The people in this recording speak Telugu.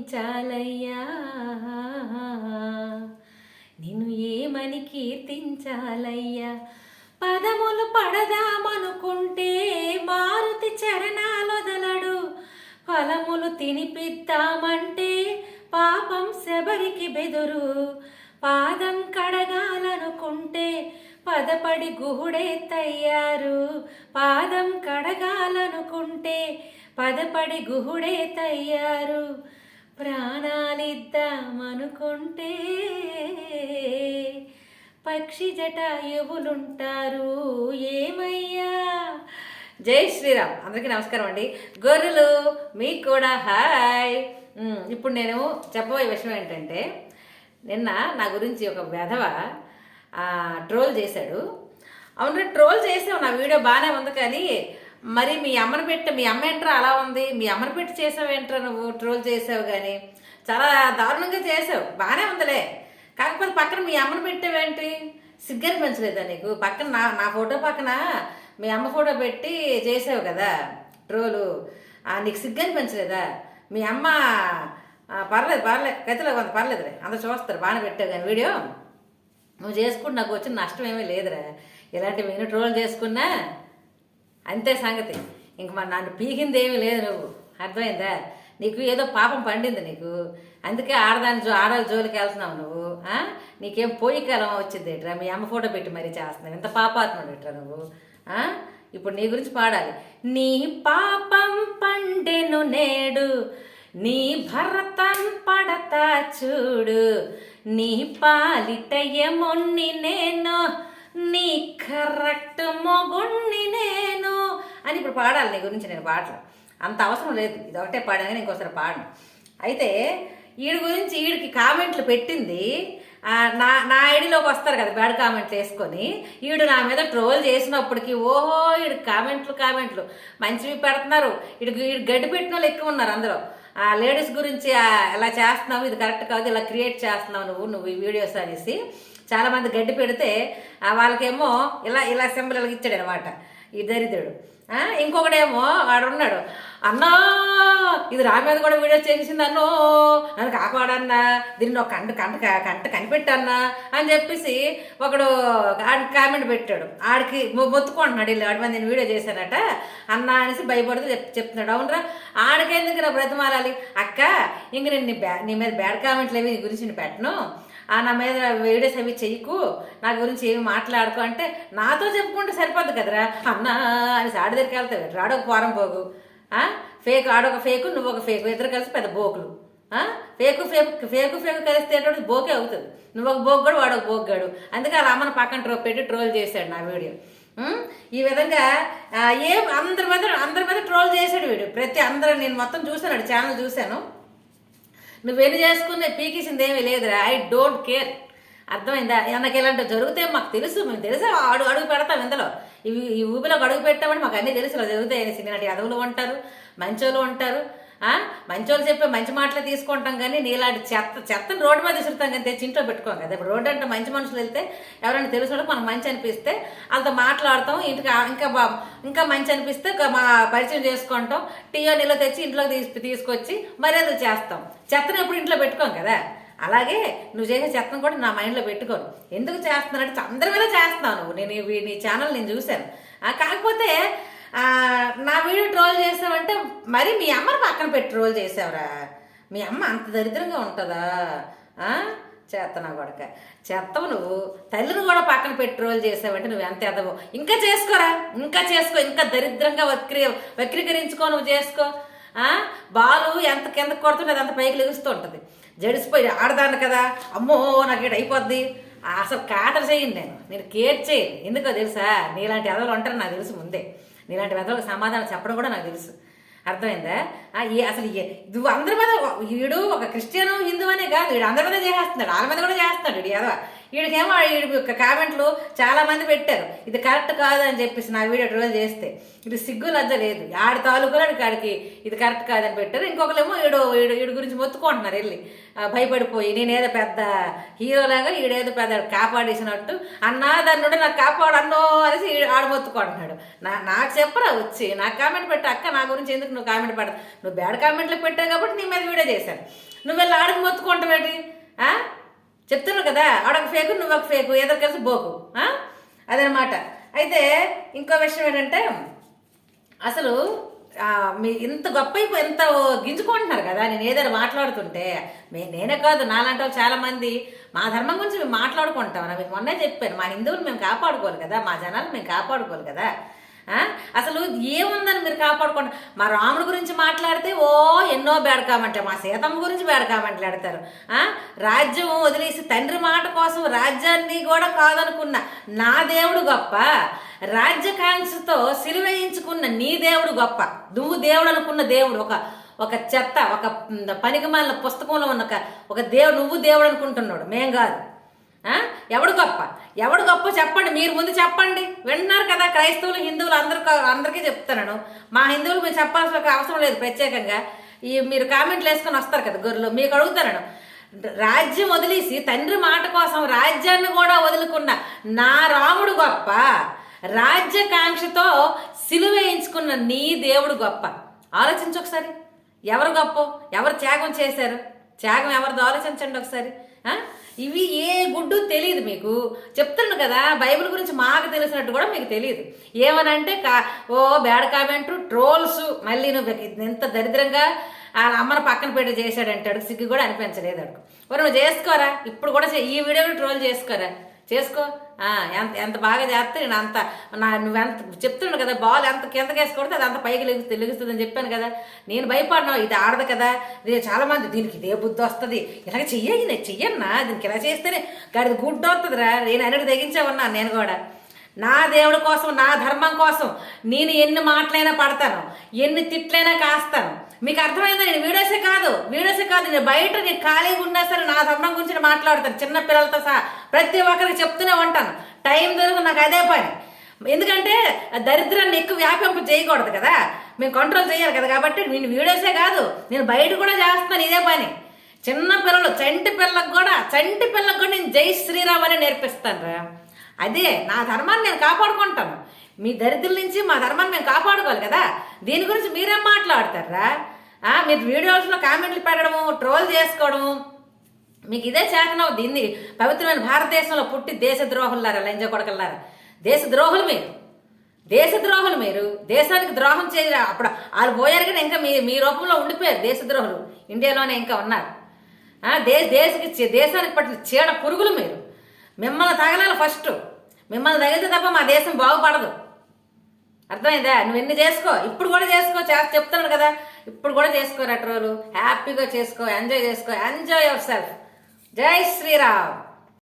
కీర్తించాలయ్యా. నిన్ను ఏమని కీర్తించాలయ్యా? పదములు పడదామనుకుంటే మారుతి చరణాలొదలడు. ఫలములు తినిపిద్దామంటే పాపం శబరికి బెదురు. పాదం కడగాలనుకుంటే పదపడి గుహుడే తయ్యారు. పాదం కడగాలనుకుంటే పదపడి గుహుడే తయ్యారు. ప్రాణాలిద్దామనుకుంటే పక్షి జటాయువులుంటారు ఏమయ్యా? జై శ్రీరామ్. అందరికీ నమస్కారం అండి. గొర్రెలు మీకు కూడా హాయ్. ఇప్పుడు నేను చెప్పబోయే విషయం ఏంటంటే నిన్న నా గురించి ఒక వెధవ ట్రోల్ చేశాడు. అవును ట్రోల్ చేసావు నా వీడియో బాగానే ఉంది కానీ మరి మీ అమ్మని పెట్టి మీ అమ్మ ఏంట్రా అలా ఉంది? మీ అమ్మని పెట్టి చేసావు ఏంట్రా నువ్వు ట్రోల్ చేసావు కానీ? చాలా దారుణంగా చేసావు. బాగానే ఉందిలే. కాకపోతే పక్కన మీ అమ్మని పెట్టావేంటి సిగ్గని పెంచలేదా నీకు? పక్కన నా నా ఫోటో పక్కన మీ అమ్మ ఫోటో పెట్టి చేసావు కదా ట్రోలు నీకు సిగ్గని పెంచలేదా మీ అమ్మ పర్లేదు పర్లేదు. కత్తిలో కొంత పర్లేదులే. అందరు చూస్తారు బాగానే పెట్టావు కానీ వీడియో. నువ్వు చేసుకుంటే నాకు వచ్చిన నష్టం ఏమీ లేదురా. ఇలాంటివి నేను ట్రోల్ చేసుకున్నా అంతే సంగతి. ఇంక మరి నన్ను పీకింది ఏమీ లేదు నువ్వు. అర్థమైందా? నీకు ఏదో పాపం పండింది నీకు. అందుకే ఆడదాని జో ఆడల జోలికి వెళ్తున్నావు నువ్వు నీకేం పోయి కాలం వచ్చింది ఇట్రా మీ అమ్మ ఫోటో పెట్టి మరీ చేస్తున్నావు. ఇంత పాపాత్ముడు ఇట్రా నువ్వు ఇప్పుడు నీ గురించి పాడాలి. నీ పాపం పండెను నేడు నీ భరతం పడతా చూడు నీ పాలిట ఏమో నేను నీ కరెక్ట్ మొగుణ్ణి నేను అని ఇప్పుడు పాడాలి నీ గురించి నేను పాటలు అంత అవసరం లేదు. ఇది ఒకటే పాడాను ఇంకోసారి పాడను. అయితే వీడి గురించి వీడికి కామెంట్లు పెట్టింది నా నా ఐడిలోకి వస్తారు కదా బ్యాడ్ కామెంట్లు వేసుకొని. వీడు నా మీద ట్రోల్ చేసినప్పటికీ ఓహో ఈడు కామెంట్లు కామెంట్లు. మంచివి పెడుతున్నారు. వీడు వీడు గడ్డి పెట్టిన వాళ్ళు ఎక్కువ ఉన్నారు అందులో. ఆ లేడీస్ గురించి ఇలా ఎలా చేస్తున్నావు ఇది కరెక్ట్ కాదు ఇలా క్రియేట్ చేస్తున్నావు నువ్వు నువ్వు ఈ వీడియోస్ అనేసి. చాలామంది గడ్డి పెడితే వాళ్ళకేమో ఇలా ఇలా సింబల్ ఇలా ఇచ్చాడు అనమాట ఈ దరిద్రుడు. ఇంకొకడేమో వాడున్నాడు అన్నా ఇది రా మీద కూడా వీడియో చేసింది అన్నో. నన్ను కాపాడన్నా దీన్ని ఒక కంట కంట కంట కనిపెట్టన్నా అని చెప్పేసి ఒకడు ఆడి కామెంట్ పెట్టాడు. ఆడికి మొత్తుకుంటున్నాడు వీళ్ళు. ఆడి మీద నేను వీడియో చేశానట. అన్నా అనేసి భయపడుతూ చెప్ చెప్తున్నాడు. అవునరా ఆడికెందుకు రా బ్రతిమాలాలి? అక్క ఇంక నేను నీ బ్యా నీ మీద బ్యాడ్ కామెంట్లు ఏమి నీ గురించి నేను పెట్టను. నా మీద వీడియోస్ అవి చెయ్యకు? నా గురించి ఏమి మాట్లాడుకో అంటే నాతో చెప్పుకుంటే సరిపోద్ది కదరా. అన్నా అని ఆడి దగ్గరికి వెళ్తావు రాడొక పోరం పోగు ఫేక్ ఆడొక ఫేకు నువ్వు ఒక ఫేకు. ఇద్దరు కలిసి పెద్ద బోకులు. ఫేకు ఫేకు ఫేకు ఫేకు కలిస్తే బోకే అవుతుంది. నువ్వు ఒక బోగ్గాడు వాడు ఒక బోగ్గాడు అందుకే అలా అమ్మని పక్కన ట్రో పెట్టి ట్రోల్ చేశాడు నా వీడియో. ఈ విధంగా ఏం అందరి మీద అందరి మీద ట్రోల్ చేశాడు వీడు. ప్రతి అందరూ నేను మొత్తం చూశాను ఛానల్ చూశాను. నువ్వెన్ని చేసుకునే పీకేసింది ఏమీ లేదురా. ఐ డోంట్ కేర్ అర్థమైందా? నాకు ఇలాంటి జరిగితే మాకు తెలుసు మేము తెలుసు? అడుగు అడుగు పెడతాం ఇందులో ఇవి ఈ ఊపిలోకి అడుగు పెట్టామని మాకు అన్నీ తెలుసు ఇలా జరుగుతాయి అనేసి ఇలాంటి అదవులు ఉంటారు మంచోళ్ళు ఉంటారు. మంచోళ్ళు చెప్పే మంచి మాటలు తీసుకుంటాం కానీ నీలాంటి చెత్త చెత్తని రోడ్డు మీద విసురుతాం కానీ తెచ్చి ఇంట్లో పెట్టుకోం కదా. ఇప్పుడు రోడ్డు అంటే మంచి మనుషులు వెళ్తే ఎవరైనా తెలుసు మనకు మంచి అనిపిస్తే వాళ్ళతో మాట్లాడతాం ఇంటికి ఇంకా బా ఇంకా మంచి అనిపిస్తే మా పరిచయం చేసుకుంటాం టీయో నీళ్ళు తెచ్చి ఇంట్లోకి తీసు తీసుకొచ్చి మర్యాదలు చేస్తాం. చెత్తను ఎప్పుడు ఇంట్లో పెట్టుకోం కదా. అలాగే నువ్వు చేసే చెత్తను కూడా నా మైండ్లో పెట్టుకోను. ఎందుకు చేస్తున్నానంటే అందరి మీద చేస్తున్నావు నువ్వు. నేను నీ ఛానల్ నేను చూశాను. కాకపోతే నా వీడియో ట్రోల్ చేసావంటే మరి మీ అమ్మని పక్కన పెట్టి ట్రోల్ చేసావురా. మీ అమ్మ అంత దరిద్రంగా ఉంటుందా? చేస్తున్నావు కొడక చేస్తావు నువ్వు. తల్లిని కూడా పక్కన పెట్టి ట్రోల్ చేసావంటే నువ్వు ఎంత ఎదవో ఇంకా చేసుకోరా. ఇంకా చేసుకో. ఇంకా దరిద్రంగా వక్రీ వక్రీకరించుకో నువ్వు చేసుకో. బాలు ఎంత కింద కొడుతుంటే అది అంత పైకి లెగుస్తూ ఉంటుంది. జడిసిపోయి ఆడదాన్ని కదా. అమ్మో నాకు ఇక్కడ అయిపోద్ది. అసలు కాతలు చేయండి నేను. నేను కేర్ చేయను ఎందుకో తెలుసా? నీలాంటి ఎదవలు ఉంటారని నాకు తెలుసు ముందే. నీలాంటి వెదవులకు సమాధానం చెప్పడం కూడా నాకు తెలుసు. అర్థమైందా? ఈ అసలు ఇది నువ్వు అందరి మీద వీడు ఒక క్రిస్టియన్ హిందూ అనే కాదు వీడు అందరి మీద చేసేస్తున్నాడు వాళ్ళ మీద కూడా చేస్తున్నాడు వీడు ఏదో వీడికేమో వీడి యొక్క కామెంట్లు చాలామంది పెట్టారు. ఇది కరెక్ట్ కాదు అని చెప్పేసి నా వీడియో రోజు చేస్తే. ఇది సిగ్గు లజ్జ లేదు. ఆడి తాలూకులో కాడికి ఇది కరెక్ట్ కాదని పెట్టారు. ఇంకొకరేమో వీడు ఈడు వీడి గురించి మొత్తుకుంటున్నారు వెళ్ళి. భయపడిపోయి నేనేదో పెద్ద హీరోలాగా వీడేదో పెద్ద కాపాడేసినట్టు అన్నా దాన్ని నుండి నాకు కాపాడన్నో అనేసి ఆడు మొత్తుకుంటున్నాడు. నా నాకు చెప్పరా వచ్చి నాకు కామెంట్ పెట్టా అక్క నా గురించి ఎందుకు నువ్వు కామెంట్ పెట్ట నువ్వు బ్యాడ్ కామెంట్లు పెట్టావు కాబట్టి నీ మీద వీడియో చేశాను. నువ్వు వెళ్ళి ఆడికి మొత్తుకుంటావేటి చెప్తున్నారు చెప్తున్నావు కదా ఆడొక ఫేకు నువ్వు ఒక ఫేకు ఏదో కలిసి బోకు అదనమాట. అయితే ఇంకో విషయం ఏంటంటే అసలు మీ ఇంత గొప్ప ఇంత ఎంత గింజుకుంటున్నారు కదా నేను ఏదైనా మాట్లాడుతుంటే మే నేనే కాదు నాలాంటి వాళ్ళు చాలామంది మా ధర్మం గురించి మేము మాట్లాడుకుంటాం. మీకు మొన్నే చెప్పాను మా హిందువులు మేము కాపాడుకోవాలి కదా మా జనాలు మేము కాపాడుకోవాలి కదా. అసలు ఏముందని మీరు కాపాడుకోండి. మా రాముడి గురించి మాట్లాడితే ఓ ఎన్నో బేడకామంటారు. మా సీతమ్మ గురించి బేడ ఆ? రాజ్యం వదిలేసి తండ్రి మాట కోసం రాజ్యాన్ని కూడా కాదనుకున్న నా దేవుడు గొప్ప రాజ్యకాంక్షతో సిలువేయించుకున్న నీ దేవుడు గొప్ప నువ్వు దేవుడు అనుకున్న దేవుడు ఒక ఒక చెత్త ఒక పనికిమాలిన పుస్తకంలో ఉన్న ఒక- దేవుడు నువ్వు దేవుడు అనుకుంటున్నాడు. మేం కాదు. ఎవడు గొప్ప? ఎవడు గొప్ప చెప్పండి. మీరు ముందు చెప్పండి. వింటున్నారు కదా క్రైస్తవులు హిందువులు అందరికీ అందరికీ చెప్తున్నాను. మా హిందువులు మీరు చెప్పాల్సిన అవసరం లేదు ప్రత్యేకంగా. ఈ మీరు కామెంట్లు వేసుకొని వస్తారు కదా గొర్రెలు. మీకు అడుగుతున్నాను. రాజ్యం వదిలేసి తండ్రి మాట కోసం రాజ్యాన్ని కూడా వదులుకున్న నా రాముడు గొప్ప రాజ్యకాంక్షతో సిలువేయించుకున్న నీ దేవుడు గొప్ప. ఆలోచించు ఒకసారి. ఎవరు గొప్ప? ఎవరు త్యాగం చేశారు? త్యాగం ఎవరిదో ఆలోచించండి ఒకసారి. ఇవి ఏ గుడ్డు తెలియదు మీకు. చెప్తున్నాను కదా బైబిల్ గురించి మాకు తెలిసినట్టు కూడా మీకు తెలియదు. ఏమనంటే కా ఓ బ్యాడ్ కామెంట్ ట్రోల్స్ మళ్ళీ నువ్వు ఇంత దరిద్రంగా వాళ్ళ అమ్మను పక్కన పెట్టి చేశాడంటాడు. సిగ్గు కూడా అనిపించలేదు అడుగు మరి నువ్వు చేసుకోరా? ఇప్పుడు కూడా ఈ వీడియో ట్రోల్ చేసుకోరా? చేసుకో. ఎంత ఎంత బాగా చేస్తే నేను అంత నా నువ్వెంత చెప్తున్నాడు కదా బాల్ ఎంత కిందకేసుకొడితే అది అంత పైకి లెగుస్తుంది లెగుస్తుందని చెప్పాను కదా. నేను భయపడినా ఇది ఆడదు కదా. ఇది చాలా మంది దీనికి ఇదే బుద్ధి వస్తుంది. ఇలాగ చెయ్యి నేను చెయ్యన్నా దీనికి ఇలా చేస్తేనే గడిది గుడ్డు వస్తుందిరా నేను అనేది తెగించే నేను కూడా. నా దేవుడి కోసం నా ధర్మం కోసం నేను ఎన్ని మాటలైనా పడతాను ఎన్ని తిట్లైనా కాస్తాను. మీకు అర్థమైందా? నేను వీడియోసే కాదు. వీడియోసే కాదు. నేను బయట నేను ఖాళీగా ఉన్నా సరే నా ధర్మం గురించి నేను మాట్లాడతాను. చిన్న పిల్లలతో సహా ప్రతి ఒక్కరికి చెప్తూనే ఉంటాను. టైం దొరకు నాకు అదే పని. ఎందుకంటే దరిద్రాన్ని ఎక్కువ వ్యాపింపు చేయకూడదు కదా. మేము కంట్రోల్ చేయాలి కదా కాబట్టి నేను వీడియోసే కాదు. నేను బయట కూడా చేస్తాను ఇదే పని. చిన్న పిల్లలు చంటి పిల్లలకు కూడా చంటి పిల్లలకు కూడా నేను జై శ్రీరామ్ అని నేర్పిస్తాను రా. అదే నా ధర్మాన్ని నేను కాపాడుకుంటాను. మీ దరిద్రుల నుంచి మా ధర్మాన్ని మేము కాపాడుకోవాలి కదా. దీని గురించి మీరేం మాట్లాడతారా మీరు వీడియోస్లో కామెంట్లు పెట్టడము ట్రోల్ చేసుకోవడము. మీకు ఇదే చేతనం దీన్ని పవిత్రమైన భారతదేశంలో పుట్టి దేశ ద్రోహులారా లంజ కొడకల్లారా? దేశ ద్రోహులు మీరు. దేశ ద్రోహులు మీరు. దేశానికి ద్రోహం చేయ అప్పుడు వాళ్ళు పోయారు కానీ ఇంకా మీ మీ రూపంలో ఉండిపోయారు దేశ ద్రోహులు ఇండియాలోనే ఇంకా ఉన్నారు. దేశ దేశకి దేశానికి పట్టిన చీడ పురుగులు మీరు. మిమ్మల్ని తగలాలి ఫస్ట్. మిమ్మల్ని తగిలితే తప్ప మా దేశం బాగుపడదు. అర్థమైందా? నువ్వు ఎన్ని చేసుకో? ఇప్పుడు కూడా చేసుకో చేస్త చెప్తున్నాను కదా. ఇప్పుడు కూడా చేసుకో రెట్రోలు. హ్యాపీగా చేసుకో ఎంజాయ్ చేసుకో ఎంజాయ్ యువర్ సెల్ఫ్. జై శ్రీరామ్.